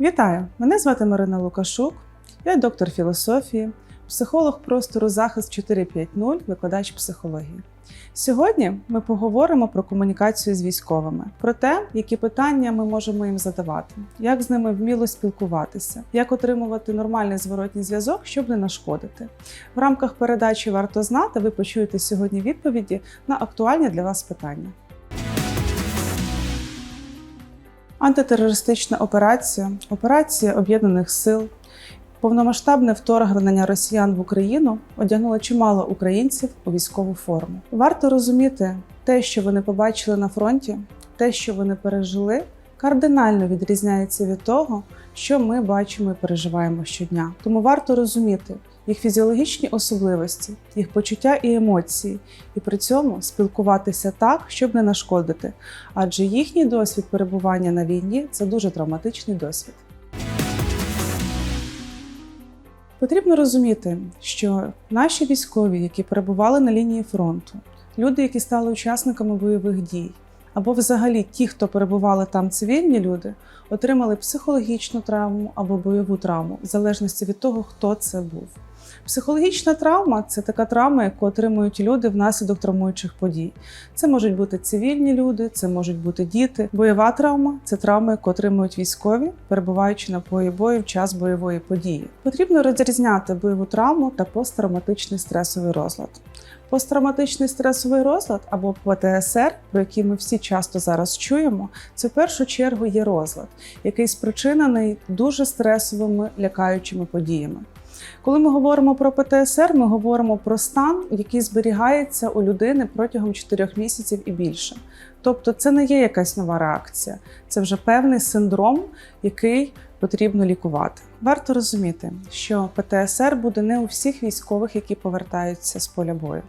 Вітаю! Мене звати Марина Лукашук, я доктор філософії, психолог простору захист 450, викладач психології. Сьогодні ми поговоримо про комунікацію з військовими, про те, які питання ми можемо їм задавати, як з ними вміло спілкуватися, як отримувати нормальний зворотній зв'язок, щоб не нашкодити. В рамках передачі варто знати, ви почуєте сьогодні відповіді на актуальні для вас питання. Антитерористична операція, операція Об'єднаних Сил, повномасштабне вторгнення росіян в Україну одягнуло чимало українців у військову форму. Варто розуміти, те, що вони побачили на фронті, те, що вони пережили, кардинально відрізняється від того, що ми бачимо і переживаємо щодня. Тому варто розуміти їх фізіологічні особливості, їх почуття і емоції, і при цьому спілкуватися так, щоб не нашкодити, адже їхній досвід перебування на війні це дуже травматичний досвід. Потрібно розуміти, що наші військові, які перебували на лінії фронту, люди, які стали учасниками бойових дій, або взагалі ті, хто перебували там цивільні люди, отримали психологічну травму або бойову травму, в залежності від того, хто це був. Психологічна травма це така травма, яку отримують люди внаслідок травмуючих подій. Це можуть бути цивільні люди, це можуть бути діти. Бойова травма це травма, яку отримують військові, перебуваючи на полі бою в час бойової події. Потрібно розрізняти бойову травму та посттравматичний стресовий розлад. Посттравматичний стресовий розлад або ПТСР, про який ми всі часто зараз чуємо, це в першу чергу є розлад, який спричинений дуже стресовими лякаючими подіями. Коли ми говоримо про ПТСР, ми говоримо про стан, який зберігається у людини протягом 4 місяців і більше. Тобто, це не є якась нова реакція, це вже певний синдром, який потрібно лікувати. Варто розуміти, що ПТСР буде не у всіх військових, які повертаються з поля бою.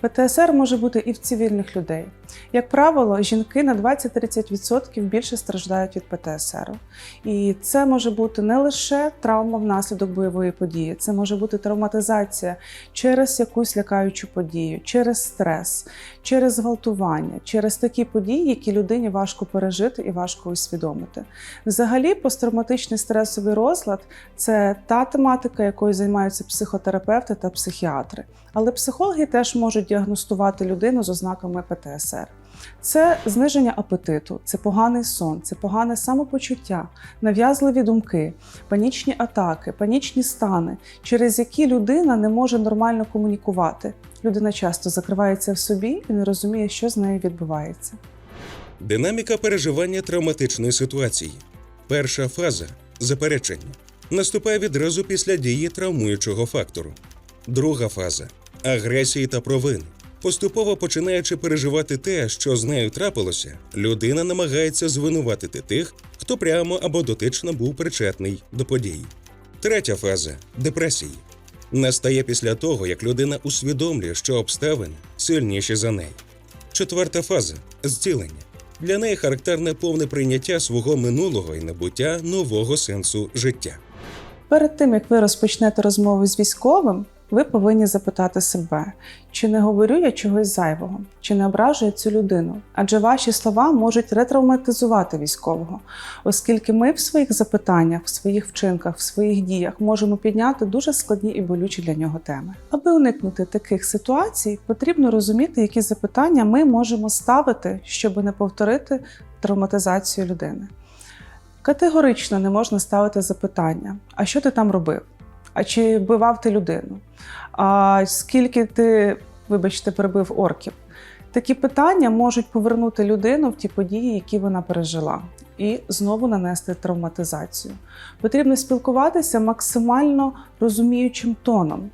ПТСР може бути і в цивільних людей. Як правило, жінки на 20-30% більше страждають від ПТСР. І це може бути не лише травма внаслідок бойової події, це може бути травматизація через якусь лякаючу подію, через стрес, через зґвалтування, через такі події, які людині важко пережити і важко усвідомити. Взагалі, посттравматичний стресовий розлад це та тематика, якою займаються психотерапевти та психіатри. Але психологи теж можуть діагностувати людину з ознаками ПТСР. Це зниження апетиту, це поганий сон, це погане самопочуття, нав'язливі думки, панічні атаки, панічні стани, через які людина не може нормально комунікувати. Людина часто закривається в собі і не розуміє, що з нею відбувається. Динаміка переживання травматичної ситуації. Перша фаза заперечення наступає відразу після дії травмуючого фактору. Друга фаза агресії та провин. Поступово починаючи переживати те, що з нею трапилося, людина намагається звинуватити тих, хто прямо або дотично був причетний до подій. Третя фаза депресії настає після того, як людина усвідомлює, що обставини сильніші за неї. Четверта фаза зцілення. Для неї характерне повне прийняття свого минулого і набуття нового сенсу життя. Перед тим як ви розпочнете розмову з військовим, ви повинні запитати себе, чи не говорю я чогось зайвого, чи не ображую цю людину, адже ваші слова можуть ретравматизувати військового, оскільки ми в своїх запитаннях, в своїх вчинках, в своїх діях можемо підняти дуже складні і болючі для нього теми. Аби уникнути таких ситуацій, потрібно розуміти, які запитання ми можемо ставити, щоб не повторити травматизацію людини. Категорично не можна ставити запитання: а що ти там робив? А чи вбивав ти людину? А скільки ти, вибачте, перебив орків? Такі питання можуть повернути людину в ті події, які вона пережила, і знову нанести травматизацію. Потрібно спілкуватися максимально розуміючим тоном.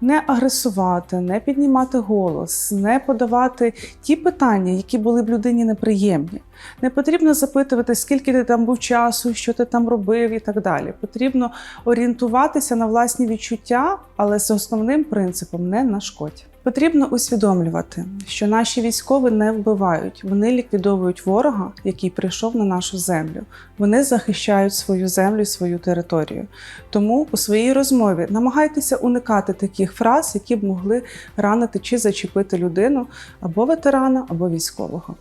Не агресувати, не піднімати голос, не подавати ті питання, які були б людині неприємні. Не потрібно запитувати, скільки ти там був часу, що ти там робив і так далі. Потрібно орієнтуватися на власні відчуття, але з основним принципом не нашкодь. Потрібно усвідомлювати, що наші військові не вбивають, вони ліквідовують ворога, який прийшов на нашу землю. Вони захищають свою землю свою територію. Тому у своїй розмові намагайтеся уникати таких фраз, які б могли ранити чи зачепити людину або ветерана, або військового.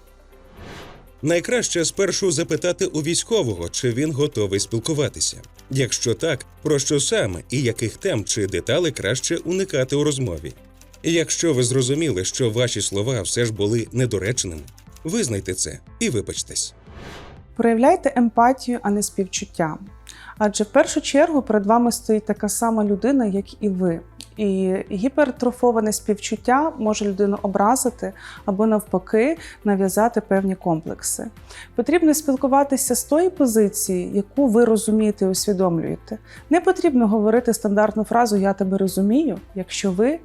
Найкраще спершу запитати у військового, чи він готовий спілкуватися. Якщо так, про що саме і яких тем чи деталей краще уникати у розмові. І Якщо ви зрозуміли, що ваші слова все ж були недоречними, визнайте це і вибачтесь. Проявляйте емпатію, а не співчуття. Адже в першу чергу перед вами стоїть така сама людина, як і ви. І гіпертрофоване співчуття може людину образити або навпаки нав'язати певні комплекси. Потрібно спілкуватися з тої позиції, яку ви розумієте і усвідомлюєте. Не потрібно говорити стандартну фразу Я тебе розумію, якщо ви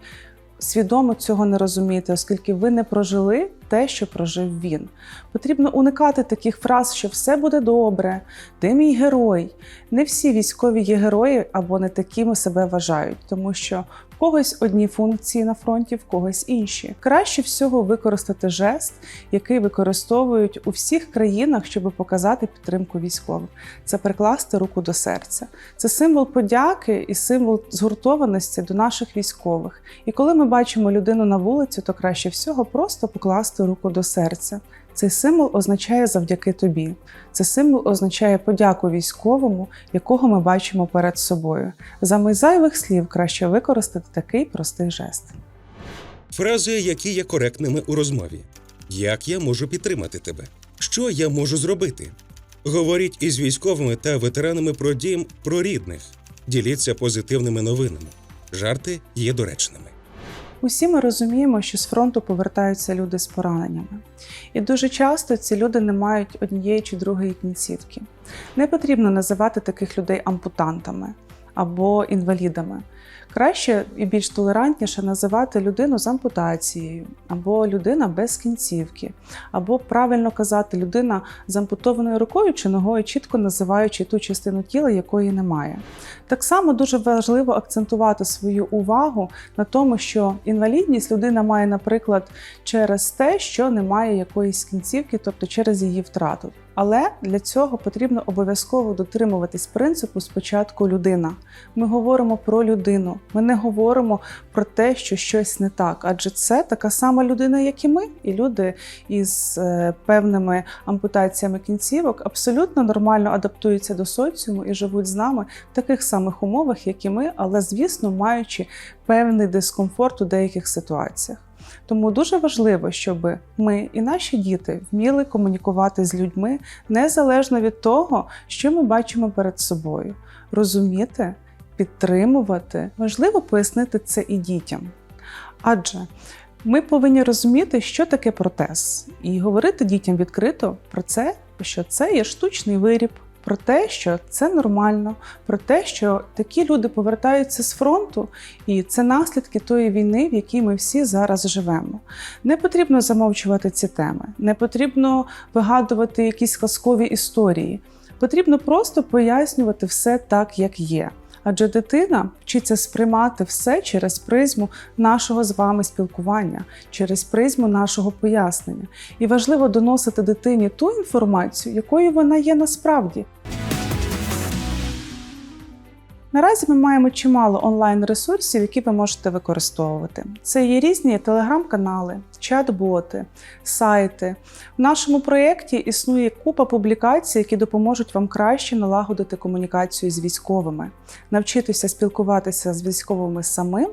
свідомо цього не розумієте, оскільки ви не прожили те, що прожив він. Потрібно уникати таких фраз, що все буде добре, ти мій герой. Не всі військові є герої або не такими себе вважають, тому що в когось одні функції на фронті, в когось інші. Краще всього використати жест, який використовують у всіх країнах, щоб показати підтримку військовим. Це прикласти руку до серця. Це символ подяки і символ згуртованості до наших військових. І коли ми бачимо людину на вулиці, то краще всього просто покласти руку до серця. Цей символ означає завдяки тобі. Це символ означає подяку військовому, якого ми бачимо перед собою. Замість зайвих слів краще використати такий простий жест. Фрази, які є коректними у розмові. Як я можу підтримати тебе? Що я можу зробити? Говоріть із військовими та ветеранами про дім про рідних. Діліться позитивними новинами. Жарти є доречними. Усі ми розуміємо, що з фронту повертаються люди з пораненнями. І дуже часто ці люди не мають однієї чи другої кінцівки. Не потрібно називати таких людей ампутантами або інвалідами. Краще і більш толерантніше називати людину з ампутацією, або людина без кінцівки, або правильно казати людина з ампутованою рукою чи ногою, чітко називаючи ту частину тіла, якої немає. Так само дуже важливо акцентувати свою увагу на тому, що інвалідність людина має, наприклад, через те, що немає якоїсь кінцівки, тобто через її втрату. Але для цього потрібно обов'язково дотримуватись принципу спочатку людина. Ми говоримо про людину. Ми не говоримо про те, що щось не так, адже це така сама людина, як і ми, і люди із е, певними ампутаціями кінцівок абсолютно нормально адаптуються до соціуму і живуть з нами в таких самих умовах, як і ми, але звісно, маючи певний дискомфорт у деяких ситуаціях. Тому дуже важливо, щоб ми і наші діти вміли комунікувати з людьми незалежно від того, що ми бачимо перед собою, розуміти, підтримувати, важливо пояснити це і дітям. Адже ми повинні розуміти, що таке протез, і говорити дітям відкрито про це, що це є штучний виріб. Про те, що це нормально, про те, що такі люди повертаються з фронту, і це наслідки тої війни, в якій ми всі зараз живемо. Не потрібно замовчувати ці теми, не потрібно вигадувати якісь казкові історії. Потрібно просто пояснювати все так, як є. Адже дитина вчиться сприймати все через призму нашого з вами спілкування, через призму нашого пояснення. І важливо доносити дитині ту інформацію, якою вона є насправді. Наразі ми маємо чимало онлайн-ресурсів, які ви можете використовувати. Це є різні телеграм-канали, чат-боти, сайти. В нашому проєкті існує купа публікацій, які допоможуть вам краще налагодити комунікацію з військовими, навчитися спілкуватися з військовими самим.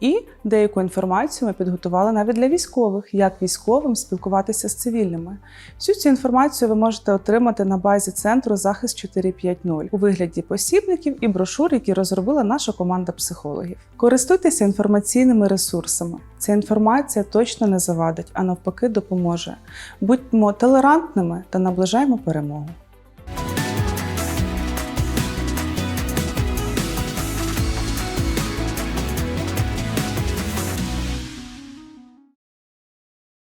І деяку інформацію ми підготували навіть для військових, як військовим спілкуватися з цивільними. Всю цю інформацію ви можете отримати на базі центру захист 450 у вигляді посібників і брошур, які розробила наша команда психологів. Користуйтеся інформаційними ресурсами. Ця інформація точно не завадить, а навпаки, допоможе. Будьмо толерантними та наближаємо перемогу.